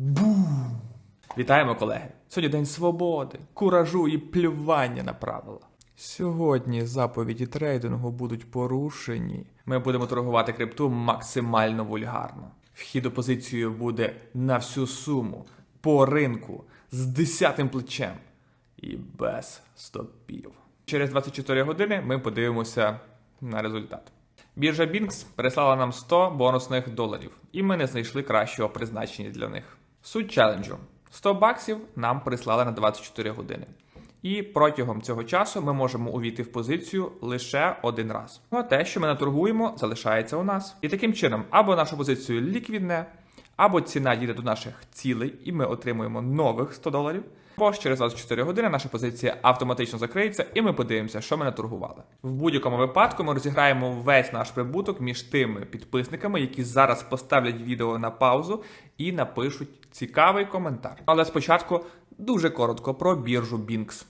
Бум! Вітаємо, колеги! Сьогодні день свободи, куражу і плювання на правила. Сьогодні заповіді трейдингу будуть порушені. Ми будемо торгувати крипту максимально вульгарно. Вхід у позицію буде на всю суму, по ринку, з десятим плечем і без стопів. Через 24 години ми подивимося на результат. Біржа Binx переслала нам 100 бонусних доларів, і ми не знайшли кращого призначення для них. Суть челенджу: 100 баксів нам прислали на 24 години. І протягом цього часу ми можемо увійти в позицію лише один раз. Ну а те, що ми наторгуємо, залишається у нас. І таким чином, або нашу позицію ліквідне, або ціна дійде до наших цілей, і ми отримуємо нових 100 доларів. Або через 24 години наша позиція автоматично закриється, і ми подивимося, що ми наторгували. В будь-якому випадку ми розіграємо весь наш прибуток між тими підписниками, які зараз поставлять відео на паузу і напишуть цікавий коментар. Але спочатку дуже коротко про біржу Binx.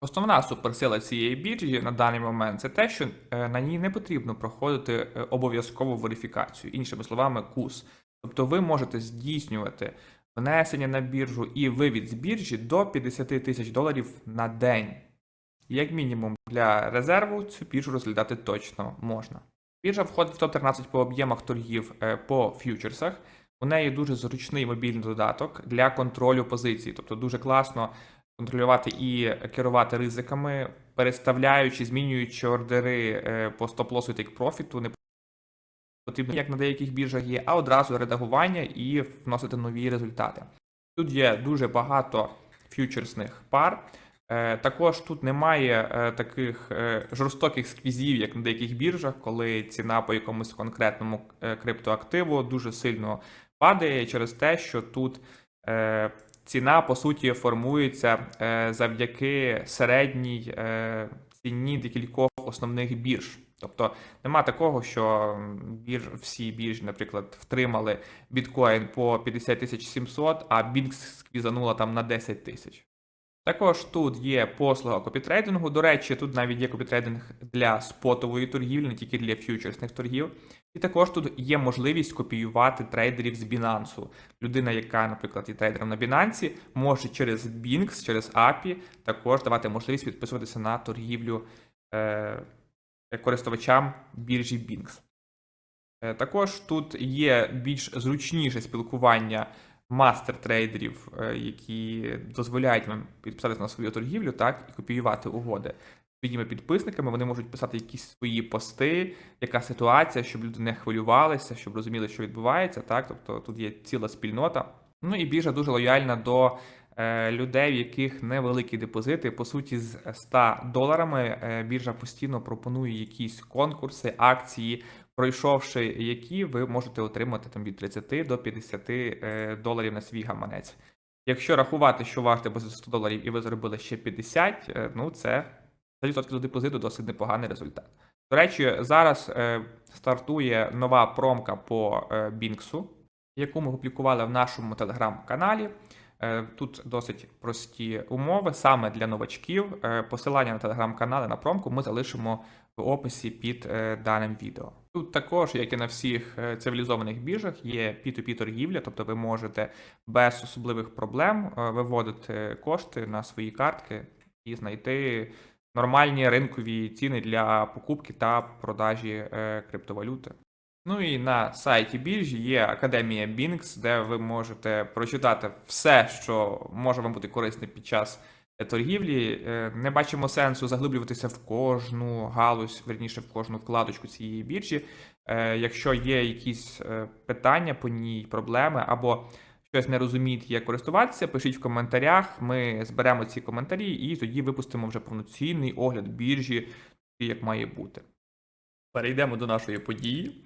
Основна суперсила цієї біржі на даний момент це те, що е, на ній не потрібно проходити е, обов'язкову верифікацію, іншими словами, кус. Тобто ви можете здійснювати внесення на біржу і вивід з біржі до 50 тисяч доларів на день. Як мінімум для резерву цю біржу розглядати точно можна. Біржа входить в топ-13 по об'ємах торгів е, по ф'ючерсах. У неї дуже зручний мобільний додаток для контролю позицій, тобто дуже класно контролювати і керувати ризиками, переставляючи, змінюючи ордери е, по стоп-лосу і тейк-профіту. Не потрібно, як на деяких біржах є, а одразу редагування і вносити нові результати. Тут є дуже багато ф'ючерсних пар. Е, Також тут немає е, таких е, жорстоких сквізів, як на деяких біржах, коли ціна по якомусь конкретному криптоактиву дуже сильно падає через те, що тут ціна по суті формується завдяки середній ціні декількох основних бірж. Тобто нема такого, що бірж, всі біржі, наприклад, втримали біткоін по 50 700, а Binx сквізанула там на 10 тисяч. Також тут є послуга копітрейдингу. До речі, тут навіть є копітрейдинг для спотової торгівлі, не тільки для ф'ючерсних торгів. І також тут є можливість копіювати трейдерів з Binance. Людина, яка, наприклад, є трейдером на Binance, може через Binx, через API також давати можливість підписуватися на торгівлю е, користувачам біржі Binx. Е, Також тут є більш зручніше спілкування мастер-трейдерів, е, які дозволяють вам підписатися на свою торгівлю, так, і копіювати угоди. Своїми підписниками вони можуть писати якісь свої пости, яка ситуація, щоб люди не хвилювалися, щоб розуміли, що відбувається. Так, тобто тут є ціла спільнота. Ну і біржа дуже лояльна до е, людей, в яких невеликі депозити. По суті, з 100 доларами е, біржа постійно пропонує якісь конкурси, акції, пройшовши які ви можете отримати там від 30 до 50 е, доларів на свій гаманець. Якщо рахувати, що ваш депозит 100 доларів і ви заробили ще 50, е, ну це 100% до депозиту досить непоганий результат. До речі, зараз е, стартує нова промка по е, Бінксу, яку ми опублікували в нашому телеграм-каналі. Е, Тут досить прості умови саме для новачків. Е, Посилання на телеграм-канали на промку ми залишимо в описі під е, даним відео. Тут також, як і на всіх цивілізованих біржах, є P2P торгівля, тобто ви можете без особливих проблем виводити кошти на свої картки і знайти нормальні ринкові ціни для покупки та продажі криптовалюти. Ну і на сайті біржі є Академія Binx, де ви можете прочитати все, що може вам бути корисне під час е, торгівлі. Е, Не бачимо сенсу заглиблюватися в кожну галузь, верніше в кожну вкладочку цієї біржі. Е, Якщо є якісь питання по ній, проблеми або щось не розумієте, як користуватися, пишіть в коментарях. Ми зберемо ці коментарі і тоді випустимо вже повноцінний огляд біржі, як має бути. Перейдемо до нашої події.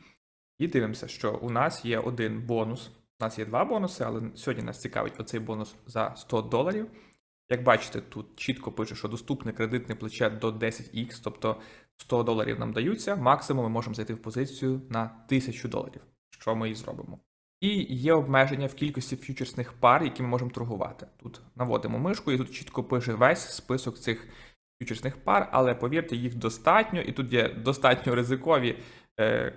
І дивимося, що у нас є один бонус. У нас є два бонуси, але сьогодні нас цікавить оцей бонус за 100 доларів. Як бачите, тут чітко пише, що доступне кредитне плече до 10х, тобто 100 доларів нам даються. Максимум ми можемо зайти в позицію на 1000 доларів, що ми і зробимо. І є обмеження в кількості ф'ючерсних пар, які ми можемо торгувати. Тут наводимо мишку, і тут чітко пише весь список цих ф'ючерсних пар, але повірте, їх достатньо, і тут є достатньо ризикові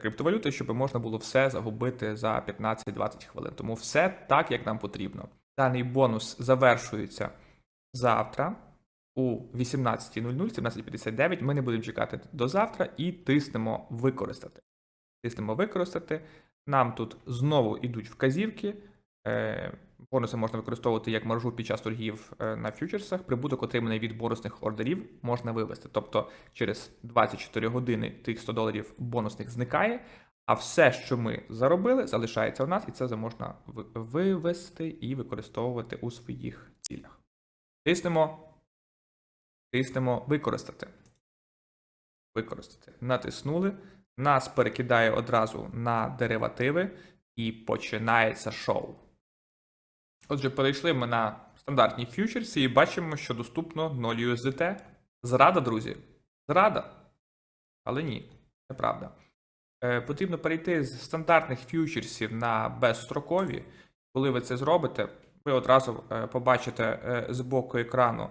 криптовалюти, щоб можна було все загубити за 15-20 хвилин. Тому все так, як нам потрібно. Даний бонус завершується завтра у 18.00, 17.59. Ми не будемо чекати до завтра і тиснемо використати. Тиснемо використати. Нам тут знову йдуть вказівки. Бонуси можна використовувати як маржу під час торгів е, на фьючерсах. Прибуток, отриманий від бонусних ордерів, можна вивести. Тобто через 24 години тих 100 доларів бонусних зникає, а все, що ми заробили, залишається у нас, і це можна вивести і використовувати у своїх цілях. Тиснемо, тиснемо використати. Використати. Натиснули. Нас перекидає одразу на деривативи і починається шоу. Отже, перейшли ми на стандартні фьючерси і бачимо, що доступно 0 USDT. Зрада, друзі. Зрада. Але ні, неправда. Е, потрібно перейти з стандартних фьючерсів на безстрокові. Коли ви це зробите, ви одразу е, побачите е, з боку екрану,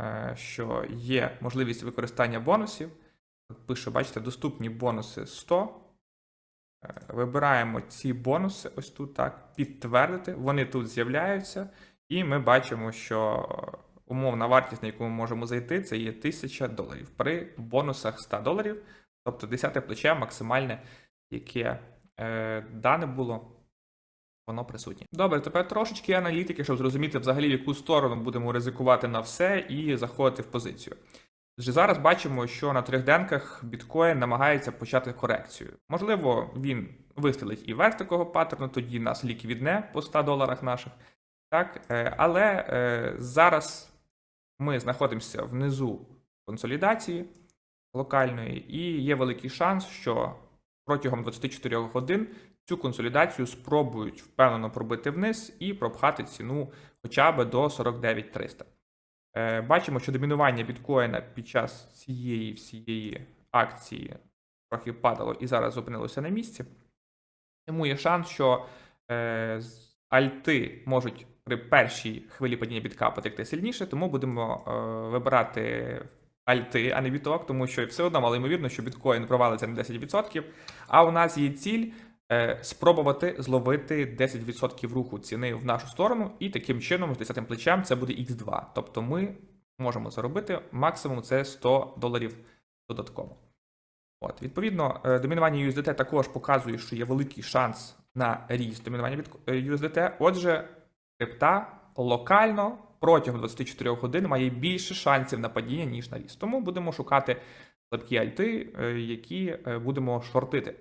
е, що є можливість використання бонусів. Пише, бачите, доступні бонуси 100. Е, Вибираємо ці бонуси ось тут так, підтвердити. Вони тут з'являються, і ми бачимо, що умовна вартість, на яку ми можемо зайти, це є 1000 доларів при бонусах 100 доларів, тобто 10 плече максимальне, яке е, дане було, воно присутнє. Добре, тепер трошечки аналітики, щоб зрозуміти взагалі, в яку сторону будемо ризикувати на все і заходити в позицію. Вже зараз бачимо, що на трьохденках біткоін намагається почати корекцію. Можливо, він вистрілить і вверх такого паттерну, тоді нас ліквідне по 100 доларах наших. Так, е, але е, зараз ми знаходимося внизу консолідації локальної, і є великий шанс, що протягом 24 годин цю консолідацію спробують впевнено пробити вниз і пропхати ціну хоча б до 49 300. Е, Бачимо, що домінування біткоїна під час цієї всієї акції трохи падало і зараз зупинилося на місці. Тому є шанс, що е, альти можуть при першій хвилі падіння бітка потекти сильніше, тому будемо е, вибирати альти, а не біток, тому що все одно мало ймовірно, що біткоін провалиться на 10%. А у нас є ціль спробувати зловити 10% руху ціни в нашу сторону, і таким чином з 10 плечем це буде X2. Тобто ми можемо заробити максимум це 100 доларів додатково. От, відповідно, е, домінування USDT також показує, що є великий шанс на ріст домінування від е, USDT. Отже, крипта локально протягом 24 годин має більше шансів на падіння, ніж на ріст. Тому будемо шукати слабкі альти, е, які е, будемо шортити.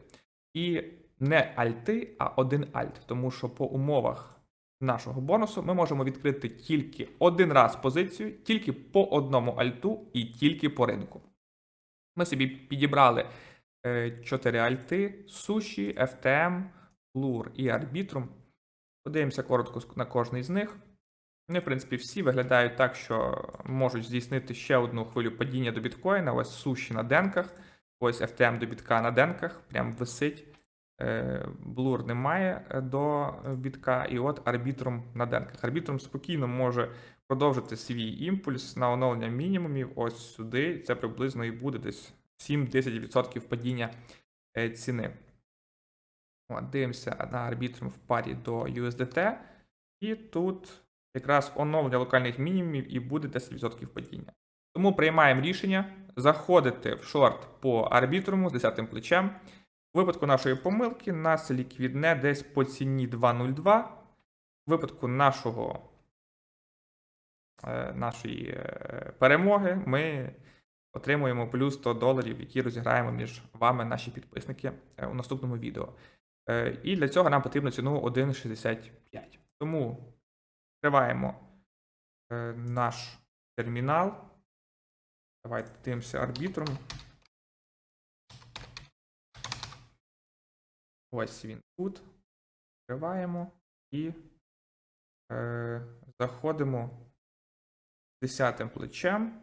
І не альти, а один альт. Тому що по умовах нашого бонусу ми можемо відкрити тільки один раз позицію, тільки по одному альту і тільки по ринку. Ми собі підібрали е, чотири альти: суші, FTM, Lure і Arbitrum. Подивимося коротко на кожний з них. Вони, в принципі, всі виглядають так, що можуть здійснити ще одну хвилю падіння до біткоїна. Ось суші на денках, ось FTM до бітка на денках, прям висить. Е, Blur немає е, до бітка, і от арбітром на денках. Арбітром спокійно може продовжити свій імпульс на оновлення мінімумів ось сюди. Це приблизно і буде десь 7-10% падіння е, ціни. От, дивимося на арбітром в парі до USDT. І тут якраз оновлення локальних мінімумів і буде 10% падіння. Тому приймаємо рішення заходити в шорт по арбітруму з 10 плечем. У випадку нашої помилки нас ліквідне десь по ціні 2.02. У випадку нашого, е, нашої е, перемоги ми отримуємо плюс 100 доларів, які розіграємо між вами, наші підписники, е, у наступному відео. І для цього нам потрібно ціну 1,65. Тому відкриваємо наш термінал. Давайте дивимося арбітром. Ось він тут. Відкриваємо і е, заходимо 10 плечем.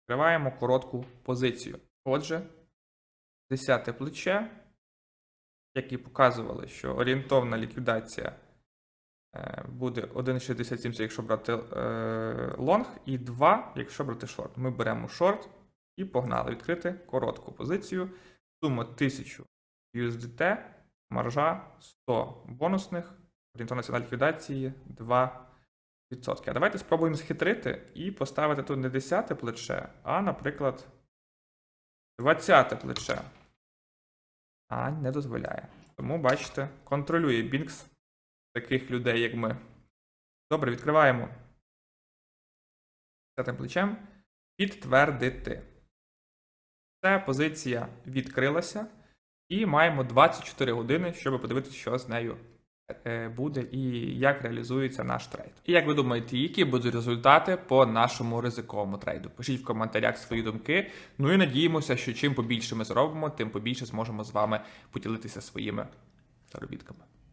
Відкриваємо коротку позицію. Отже, 10 плече, як і показували, що орієнтовна ліквідація е, буде 1,67, якщо брати е, лонг, і 2, якщо брати шорт. Ми беремо шорт і погнали відкрити коротку позицію. Сума 1000 USDT, маржа 100 бонусних, орієнтовна ліквідації 2%. А давайте спробуємо схитрити і поставити тут не 10 плече, а, наприклад, 20 плече. А, не дозволяє. Тому, бачите, контролює Бінкс таких людей, як ми. Добре, відкриваємо. 10 плечем. Підтвердити. Це позиція відкрилася. І маємо 24 години, щоб подивитися, що з нею е, буде і як реалізується наш трейд. І як ви думаєте, які будуть результати по нашому ризиковому трейду? Пишіть в коментарях свої думки. Ну і надіємося, що чим побільше ми зробимо, тим побільше зможемо з вами поділитися своїми заробітками.